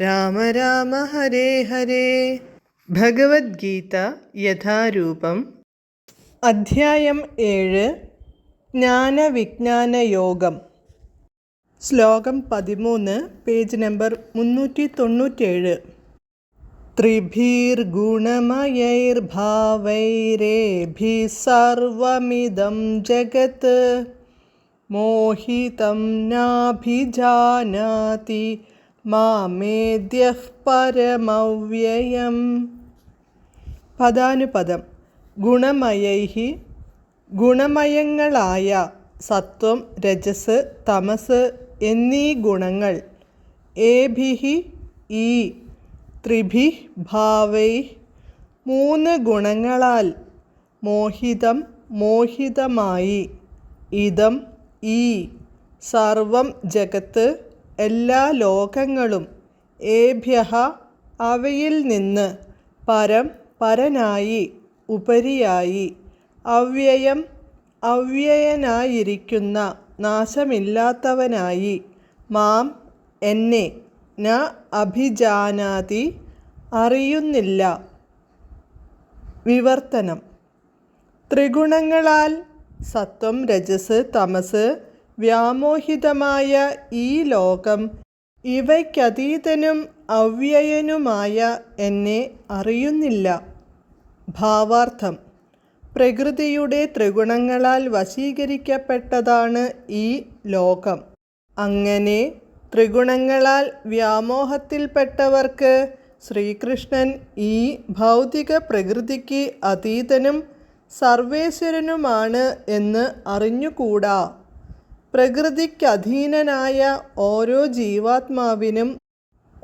രാമ രാമ ഹരേ ഹരേ. ഭഗവത്ഗീത യഥാരൂപം. അധ്യായം ഏഴ്. ജ്ഞാനവിജ്ഞാന യോഗം. ശ്ലോകം പതിമൂന്ന് പേജ് നമ്പർ മുന്നൂറ്റി തൊണ്ണൂറ്റേഴ് സർവമിദം ജഗത് മോഹിതം നാഭിജാനാതി മാമേദ്യഃ പരമവ്യയം. പദാനുപദം. ഗുണമയൈഹി ഗുണമയങ്ങളായ സത്വം രജസ് തമസ് എന്നീ ഗുണങ്ങൾ ഏഭിഹി ഈ ത്രിഭി ഭാവൈ. മൂന്ന് ഗുണങ്ങളാൽ മോഹിതം മോഹിതമായി. ഇതം ഈ സർവം ജഗത്ത് എല്ലാ ലോകങ്ങളും ഏഭ്യ അവയിൽ നിന്ന് പരം പരനായി ഉപരിയായി. അവ്യയം അവ്യയനായിരിക്കുന്ന നാശമില്ലാത്തവനായി മാം എന്നെ ന അഭിജാനാതി അറിയുന്നില്ല. വിവർത്തനം. ത്രിഗുണങ്ങളാൽ സത്വം രജസ് തമസ് വ്യാമോഹിതമായ ഈ ലോകം ഇവയ്ക്കതീതനും അവ്യയനുമായ എന്നെ അറിയുന്നില്ല. ഭാവാർത്ഥം. പ്രകൃതിയുടെ ത്രിഗുണങ്ങളാൽ വശീകരിക്കപ്പെട്ടതാണ് ഈ ലോകം. അങ്ങനെ ത്രിഗുണങ്ങളാൽ വ്യാമോഹത്തിൽപ്പെട്ടവർക്ക് ശ്രീകൃഷ്ണൻ ഈ ഭൗതിക പ്രകൃതിക്ക് അതീതനും സർവേശ്വരനുമാണ് എന്ന് അറിഞ്ഞുകൂടാ? പ്രകൃതിക്കധീനനായ ഓരോ ജീവാത്മാവിനും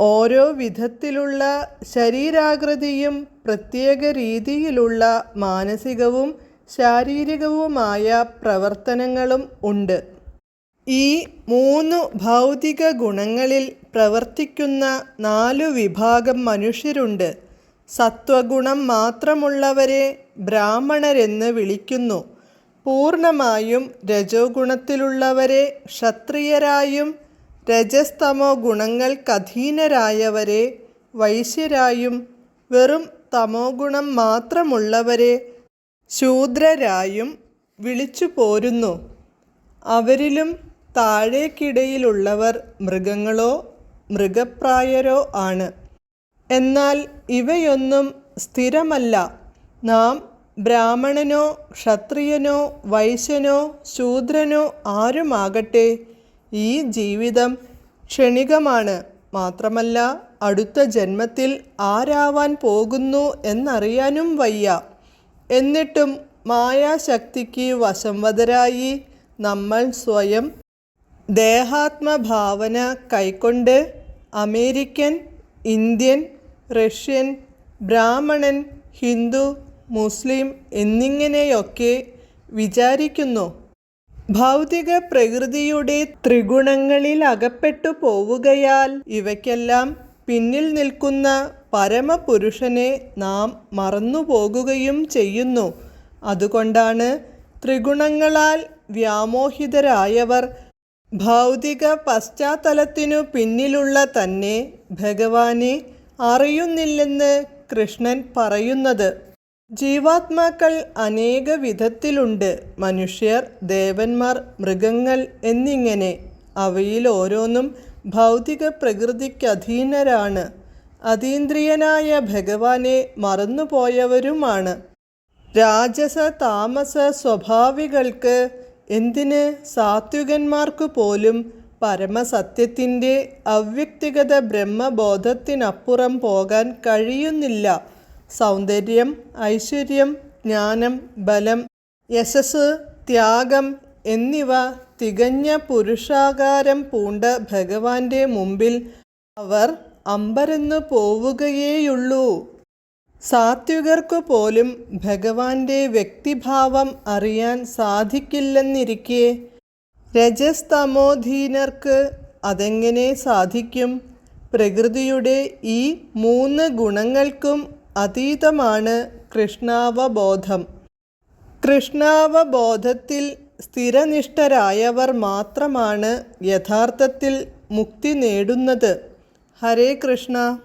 ഓരോ വിധത്തിലുള്ള ശരീരാകൃതിയും പ്രത്യേക രീതിയിലുള്ള മാനസികവും ശാരീരികവുമായ പ്രവർത്തനങ്ങളും ഉണ്ട്. ഈ മൂന്ന് ഭൗതിക ഗുണങ്ങളിൽ പ്രവർത്തിക്കുന്ന നാലു വിഭാഗം മനുഷ്യരുണ്ട്. സത്വഗുണം മാത്രമുള്ളവരെ ബ്രാഹ്മണരെന്ന് വിളിക്കുന്നു. പൂർണമായും രജോ ഗുണത്തിലുള്ളവരെ ക്ഷത്രിയരായും രജസ്തമോ ഗുണങ്ങൾക്കധീനരായവരെ വൈശ്യരായും വെറും തമോ ഗുണം മാത്രമുള്ളവരെ ശൂദ്രരായും വിളിച്ചു പോരുന്നു. അവരിലും താഴേക്കിടയിലുള്ളവർ മൃഗങ്ങളോ മൃഗപ്രായരോ ആണ്. എന്നാൽ ഇവയൊന്നും സ്ഥിരമല്ല. നാം ബ്രാഹ്മണനോ ക്ഷത്രിയനോ വൈശ്യനോ ശൂദ്രനോ ആരുമാകട്ടെ ഈ ജീവിതം ക്ഷണികമാണ്. മാത്രമല്ല അടുത്ത ജന്മത്തിൽ ആരാവാൻ പോകുന്നു എന്നറിയാനും വയ്യ. എന്നിട്ടും മായാശക്തിക്ക് വശംവതരായി നമ്മൾ സ്വയം ദേഹാത്മഭാവന കൈക്കൊണ്ട് അമേരിക്കൻ ഇന്ത്യൻ റഷ്യൻ ബ്രാഹ്മണൻ ഹിന്ദു മുസ്ലിം എന്നിങ്ങനെയൊക്കെ വിചാരിക്കുന്നു. ഭൗതിക പ്രകൃതിയുടെ ത്രിഗുണങ്ങളിൽ അകപ്പെട്ടു പോവുകയാൽ ഇവയ്ക്കെല്ലാം പിന്നിൽ നിൽക്കുന്ന പരമപുരുഷനെ നാം മറന്നുപോകുകയും ചെയ്യുന്നു. അതുകൊണ്ടാണ് ത്രിഗുണങ്ങളാൽ വ്യാമോഹിതരായവർ ഭൗതിക പശ്ചാത്തലത്തിനു പിന്നിലുള്ള തന്നെ ഭഗവാനെ അറിയുന്നില്ലെന്ന് കൃഷ്ണൻ പറയുന്നത്. ജീവാത്മാക്കൾ അനേക വിധത്തിലുണ്ട്. മനുഷ്യർ ദേവന്മാർ മൃഗങ്ങൾ എന്നിങ്ങനെ അവയിൽ ഓരോന്നും ഭൗതിക പ്രകൃതിക്കധീനരാണ്. അതീന്ദ്രിയനായ ഭഗവാനെ മറന്നുപോയവരുമാണ്. രാജസ താമസ സ്വഭാവികൾക്ക് എന്തിന് സാത്വികന്മാർക്കു പോലും പരമസത്യത്തിന്റെ അവ്യക്തിഗത ബ്രഹ്മബോധത്തിനപ്പുറം പോകാൻ കഴിയുന്നില്ല. സൗന്ദര്യം ഐശ്വര്യം ജ്ഞാനം ബലം യശസ് ത്യാഗം എന്നിവ തികഞ്ഞ പുരുഷാകാരം പൂണ്ട ഭഗവാന്റെ മുമ്പിൽ അവർ അമ്പരന്നു പോവുകയേയുള്ളൂ. സാത്വികർക്കു പോലും ഭഗവാന്റെ വ്യക്തിഭാവം അറിയാൻ സാധിക്കില്ലെന്നിരിക്കെ. രജസ്തമോധീനർക്ക് അതെങ്ങനെ സാധിക്കും? പ്രകൃതിയുടെ ഈ മൂന്ന് ഗുണങ്ങൾക്കും അതീതമാണ് കൃഷ്ണാവബോധം. കൃഷ്ണാവബോധത്തിൽ സ്ഥിരനിഷ്ഠരായവർ മാത്രമാണ് യഥാർത്ഥത്തിൽ മുക്തി നേടുന്നത്. ഹരേ കൃഷ്ണ.